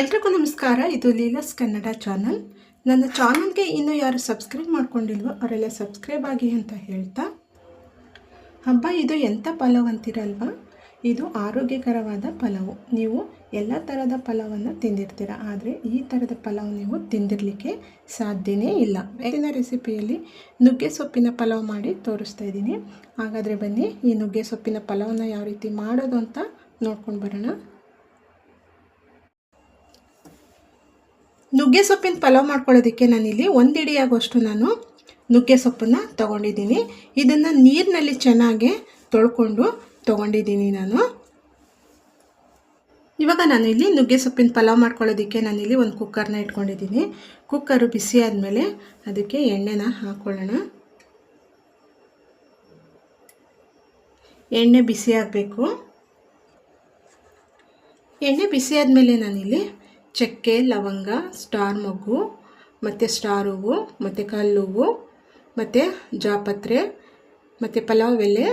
ಎಲ್ರಿಗೂ ನಮಸ್ಕಾರ. ಇದು ಲೀಲಸ್ ಕನ್ನಡ ಚಾನಲ್. ನನ್ನ ಚಾನಲ್ಗೆ ಇನ್ನೂ ಯಾರು ಸಬ್ಸ್ಕ್ರೈಬ್ ಮಾಡ್ಕೊಂಡಿಲ್ವೋ ಅವರೆಲ್ಲ ಸಬ್ಸ್ಕ್ರೈಬ್ ಆಗಿ ಅಂತ ಹೇಳ್ತಾ. ಹಬ್ಬ ಇದು ಎಂಥ ಪಲಾವ್ ಅಂತೀರಲ್ವಾ? ಇದು ಆರೋಗ್ಯಕರವಾದ ಪಲಾವು. ನೀವು ಎಲ್ಲ ಥರದ ಪಲಾವನ್ನು ತಿಂದಿರ್ತೀರ. ಆದರೆ ಈ ಥರದ ಪಲಾವ್ ನೀವು ತಿಂದಿರಲಿಕ್ಕೆ ಸಾಧ್ಯನೇ ಇಲ್ಲ. ಬೇಕಿನ ರೆಸಿಪಿಯಲ್ಲಿ ನುಗ್ಗೆ ಸೊಪ್ಪಿನ ಪಲಾವ್ ಮಾಡಿ ತೋರಿಸ್ತಾ ಇದ್ದೀನಿ. ಹಾಗಾದರೆ ಬನ್ನಿ ಈ ನುಗ್ಗೆ ಸೊಪ್ಪಿನ ಪಲಾವನ್ನ ಯಾವ ರೀತಿ ಮಾಡೋದು ಅಂತ ನೋಡ್ಕೊಂಡು ಬರೋಣ. ನುಗ್ಗೆ ಸೊಪ್ಪಿನ ಪಲಾವ್ ಮಾಡ್ಕೊಳ್ಳೋದಕ್ಕೆ ನಾನಿಲ್ಲಿ ಒಂದು ಇಡಿಯಾಗುವಷ್ಟು ನಾನು ನುಗ್ಗೆ ಸೊಪ್ಪನ್ನು ತೊಗೊಂಡಿದ್ದೀನಿ. ಇದನ್ನು ನೀರಿನಲ್ಲಿ ಚೆನ್ನಾಗಿ ತೊಳ್ಕೊಂಡು ತೊಗೊಂಡಿದ್ದೀನಿ ನಾನು. ಇವಾಗ ನಾನು ಇಲ್ಲಿ ನುಗ್ಗೆ ಸೊಪ್ಪಿನ ಪಲಾವ್ ಮಾಡ್ಕೊಳ್ಳೋದಕ್ಕೆ ನಾನಿಲ್ಲಿ ಒಂದು ಕುಕ್ಕರ್ನ ಇಟ್ಕೊಂಡಿದ್ದೀನಿ. ಕುಕ್ಕರು ಬಿಸಿ ಆದಮೇಲೆ ಅದಕ್ಕೆ ಎಣ್ಣೆನ ಹಾಕ್ಕೊಳ್ಳೋಣ ಎಣ್ಣೆ ಬಿಸಿ ಆಗಬೇಕು. ಎಣ್ಣೆ ಬಿಸಿ ಆದಮೇಲೆ ನಾನಿಲ್ಲಿ ಚಕ್ಕೆ, ಲವಂಗ, ಸ್ಟಾರ್ ಮೊಗ್ಗು, ಮತ್ತು ಸ್ಟಾರ್ ಹೂವು, ಮತ್ತು ಕಲ್ಲು ಹೂವು, ಮತ್ತು ಜಾಪತ್ರೆ, ಮತ್ತು ಪಲಾವ್ ಎಲೆ,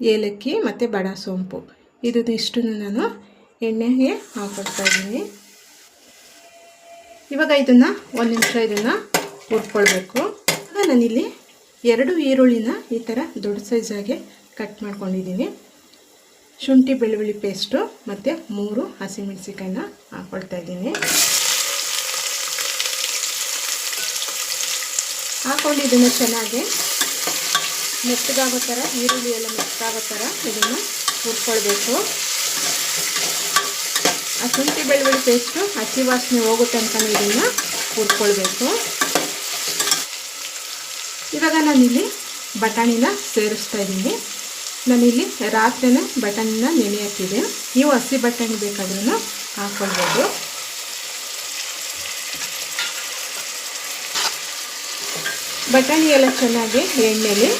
ಏಲಕ್ಕಿ, ಮತ್ತು ಬಡ ಸೋಂಪು. ಇದು ಇಷ್ಟನ್ನು ನಾನು ಎಣ್ಣೆಗೆ ಇದ್ದೀನಿ. ಇವಾಗ ಇದನ್ನು ಒಂದು ನಿಮಿಷ ಇದನ್ನು ಹುರ್ಕೊಳ್ಬೇಕು. ನಾನಿಲ್ಲಿ ಎರಡು ಈರುಳ್ಳಿನ ಈ ಥರ ದೊಡ್ಡ ಸೈಜಾಗೆ ಕಟ್ ಮಾಡ್ಕೊಂಡಿದ್ದೀನಿ. ಶುಂಠಿ ಬೆಳ್ಳುಳ್ಳಿ ಪೇಸ್ಟು ಮತ್ತು ಮೂರು ಹಸಿಮೆಣಸಿಕಾಯಿನ ಹಾಕ್ಕೊಳ್ತಾ ಇದ್ದೀನಿ. ಹಾಕ್ಕೊಂಡು ಇದನ್ನು ಚೆನ್ನಾಗಿ ಮೆತ್ತಗಾಗೋ ಥರ ಈರುಳ್ಳಿ ಎಲ್ಲ ಮೆತ್ತಗಾಗೋ ಥರ ಇದನ್ನು ಹುರ್ಕೊಳ್ಬೇಕು. ಆ ಶುಂಠಿ ಬೆಳ್ಳುಳ್ಳಿ ಪೇಸ್ಟು ಹಸಿ ವಾಸನೆ ಹೋಗೋ ತನಕ ಇದನ್ನು ಹುರ್ಕೊಳ್ಬೇಕು. ಇವಾಗ ನಾನಿಲ್ಲಿ ಬಟಾಣಿನ ಸೇರಿಸ್ತಾ ಇದ್ದೀನಿ. ನಾನಿಲ್ಲಿ ರಾತ್ರಿನೇ ಬಟನ್ನ ನೆನೆ ಹಾಕಿದೆ ನೀವು ಹಸಿ ಬಟಾಣಿ ಬೇಕಾದ್ರೂ ಹಾಕ್ಕೊಳ್ಬೋದು. ಬಟಾಣಿ ಎಲ್ಲ ಚೆನ್ನಾಗಿ ಎಣ್ಣೆಲಿ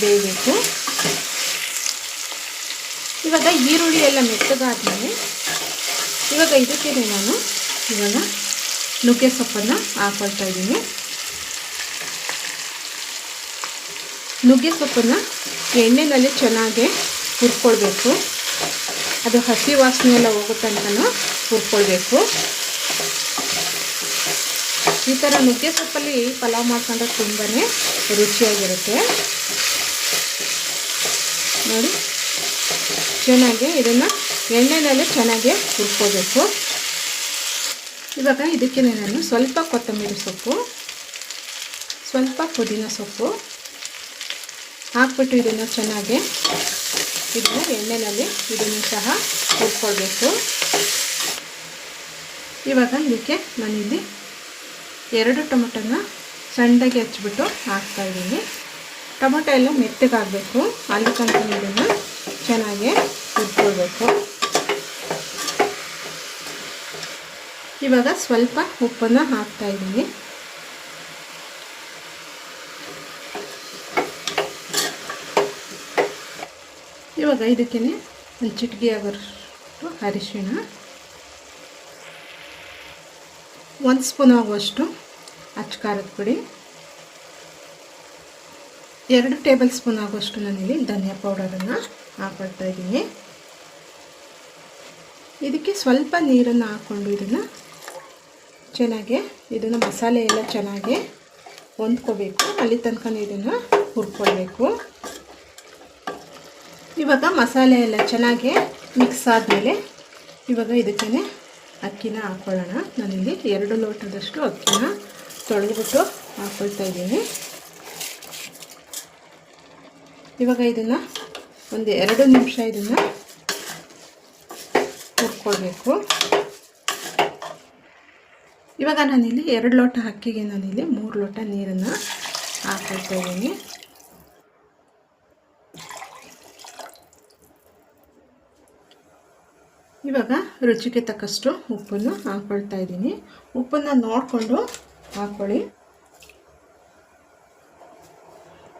ಬೇಯಬೇಕು. ಇವಾಗ ಈರುಳ್ಳಿ ಎಲ್ಲ ಮೆತ್ತಗಾದ್ಮೇಲೆ ಇವಾಗ ಇದಕ್ಕೆ ನಾನು ಇವಾಗ ನುಗ್ಗೆ ಸೊಪ್ಪನ್ನು ಹಾಕೊಳ್ತಾ ಇದ್ದೀನಿ. ನುಗ್ಗೆ ಸೊಪ್ಪನ್ನು ಎಣ್ಣೆನಲ್ಲಿ ಚೆನ್ನಾಗಿ ಹುರ್ಕೊಳ್ಬೇಕು. ಅದು ಹಸಿ ವಾಸನೆ ಎಲ್ಲ ಹೋಗುತ್ತಂತನೂ ಹುರ್ಕೊಳ್ಬೇಕು. ಈ ಥರ ನುಗ್ಗೆ ಸೊಪ್ಪಲ್ಲಿ ಪಲಾವ್ ಮಾಡ್ಕೊಂಡ್ರೆ ತುಂಬಾ ರುಚಿಯಾಗಿರುತ್ತೆ. ನೋಡಿ, ಚೆನ್ನಾಗಿ ಇದನ್ನು ಎಣ್ಣೆನಲ್ಲಿ ಚೆನ್ನಾಗಿ ಹುರ್ಕೋಬೇಕು ಇವಾಗ ಇದಕ್ಕೆ ನಾನು ಸ್ವಲ್ಪ ಕೊತ್ತಂಬರಿ ಸೊಪ್ಪು, ಸ್ವಲ್ಪ ಪುದೀನ ಸೊಪ್ಪು ಹಾಕ್ಬಿಟ್ಟು ಇದನ್ನು ಚೆನ್ನಾಗಿ ಇದನ್ನು ಎಣ್ಣೆಯಲ್ಲಿ ಇದನ್ನು ಸಹ ಹುರ್ಕೊಳ್ಬೇಕು. ಇವಾಗ ಇದಕ್ಕೆ ನಾನಿಲ್ಲಿ ಎರಡು ಟೊಮೊಟೊನ ಸಣ್ಣದಾಗಿ ಹಚ್ಬಿಟ್ಟು ಹಾಕ್ತಾಯಿದ್ದೀನಿ ಟೊಮೊಟೊ ಎಲ್ಲ ಮೆತ್ತಗಾಗಬೇಕು. ಅಲ್ಲಿ ತನಕ ಇದನ್ನು ಚೆನ್ನಾಗಿ ಹುರ್ಕೊಳ್ಬೇಕು. ಇವಾಗ ಸ್ವಲ್ಪ ಉಪ್ಪನ್ನು ಹಾಕ್ತಾಯಿದ್ದೀನಿ ಇವಾಗ ಇದಕ್ಕೆ ಒಂದು ಚಿಟಿಕೆ ಆಗೋಷ್ಟು ಅರಿಶಿಣ. ಒಂದು ಸ್ಪೂನ್ ಆಗುವಷ್ಟು ಅಚ್ಚಕಾರದ ಪುಡಿ. ಎರಡು ಟೇಬಲ್ ಸ್ಪೂನ್ ಆಗುವಷ್ಟು ನಾನಿಲ್ಲಿ ಧನಿಯಾ ಪೌಡರನ್ನು ಹಾಕೊಳ್ತಾ ಇದ್ದೀನಿ. ಇದಕ್ಕೆ ಸ್ವಲ್ಪ ನೀರನ್ನು ಹಾಕ್ಕೊಂಡು ಇದನ್ನು ಚೆನ್ನಾಗಿ ಇದನ್ನು ಮಸಾಲೆ ಎಲ್ಲ ಚೆನ್ನಾಗಿ ಹೊಂದ್ಕೋಬೇಕು. ಅಲ್ಲಿ ತನಕ ಇದನ್ನು ಹುರ್ಕೊಳ್ಬೇಕು. ಇವಾಗ ಮಸಾಲೆ ಎಲ್ಲ ಚೆನ್ನಾಗಿ ಮಿಕ್ಸ್ ಆದಮೇಲೆ ಇವಾಗ ಇದಕ್ಕೇ ಅಕ್ಕಿನ ಹಾಕ್ಕೊಳ್ಳೋಣ ನಾನಿಲ್ಲಿ ಎರಡು ಲೋಟದಷ್ಟು ಅಕ್ಕಿನ ತೊಳೆದ್ಬಿಟ್ಟು ಹಾಕ್ಕೊಳ್ತಾ ಇದ್ದೀನಿ. ಇವಾಗ ಇದನ್ನು ಒಂದು ಎರಡು ನಿಮಿಷ ಇದನ್ನು ಹುರ್ಕೊಳ್ಬೇಕು ಇವಾಗ ನಾನಿಲ್ಲಿ ಎರಡು ಲೋಟ ಅಕ್ಕಿಗೆ ನಾನಿಲ್ಲಿ ಮೂರು ಲೋಟ ನೀರನ್ನು ಹಾಕ್ಕೊಳ್ತಾ ಇದ್ದೀನಿ. ಇವಾಗ ರುಚಿಗೆ ತಕ್ಕಷ್ಟು ಉಪ್ಪನ್ನು ಹಾಕ್ಕೊಳ್ತಾ ಇದ್ದೀನಿ. ಉಪ್ಪನ್ನು ನೋಡಿಕೊಂಡು ಹಾಕ್ಕೊಳ್ಳಿ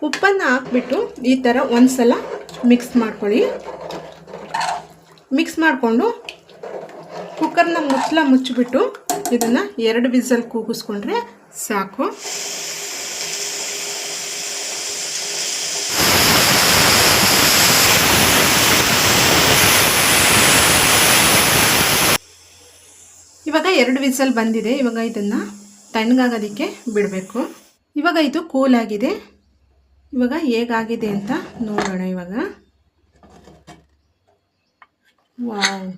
ಉಪ್ಪನ್ನು ಹಾಕ್ಬಿಟ್ಟು ಈ ಥರ ಒಂದು ಸಲ ಮಿಕ್ಸ್ ಮಾಡ್ಕೊಳ್ಳಿ. ಮಿಕ್ಸ್ ಮಾಡಿಕೊಂಡು ಕುಕ್ಕರ್ನ ಮುಚ್ಚಲ ಮುಚ್ಚಿಬಿಟ್ಟು ಇದನ್ನು ಎರಡು ವಿಸಲ್ ಕೂಗಿಸ್ಕೊಂಡ್ರೆ ಸಾಕು. ಎರಡು ವಿಸಲ್ ಬಂದಿದೆ. ಇವಾಗ ಇದನ್ನು ತಣ್ಣಗಾಗೋದಕ್ಕೆ ಬಿಡಬೇಕು. ಇವಾಗ ಇದು ಕೂಲ್ ಆಗಿದೆ. ಇವಾಗ ಹೇಗಾಗಿದೆ ಅಂತ ನೋಡೋಣ ಇವಾಗ. ವಾವ್.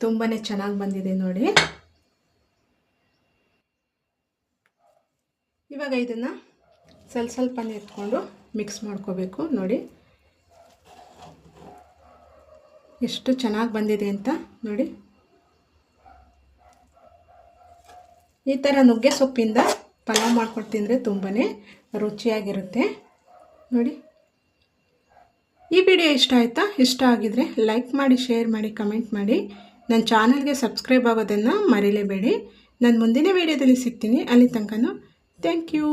ತುಂಬಾ ಚೆನ್ನಾಗಿ ಬಂದಿದೆ ನೋಡಿ. ಇವಾಗ ಇದನ್ನು ಸ್ವಲ್ಪ ಸ್ವಲ್ಪ ಎತ್ಕೊಂಡು ಮಿಕ್ಸ್ ಮಾಡ್ಕೋಬೇಕು ನೋಡಿ. ಎಷ್ಟು ಚೆನ್ನಾಗಿ ಬಂದಿದೆ ಅಂತ ನೋಡಿ. ಈ ಥರ ನುಗ್ಗೆ ಸೊಪ್ಪಿಂದ ಪಲಾವ್ ಮಾಡ್ಕೊಂಡು ತಿಂದರೆ ತುಂಬಾ ರುಚಿಯಾಗಿರುತ್ತೆ. ನೋಡಿ. ಈ ವಿಡಿಯೋ ಇಷ್ಟ ಆಯಿತಾ? ಇಷ್ಟ ಆಗಿದರೆ ಲೈಕ್ ಮಾಡಿ ಶೇರ್ ಮಾಡಿ ಕಮೆಂಟ್ ಮಾಡಿ. ನನ್ನ ಚಾನಲ್ಗೆ ಸಬ್ಸ್ಕ್ರೈಬ್ ಆಗೋದನ್ನು ಮರೀಲೇಬೇಡಿ. ನಾನು ಮುಂದಿನ ವೀಡಿಯೋದಲ್ಲಿ ಸಿಗ್ತೀನಿ. ಅಲ್ಲಿ ತನಕ ಥ್ಯಾಂಕ್ ಯು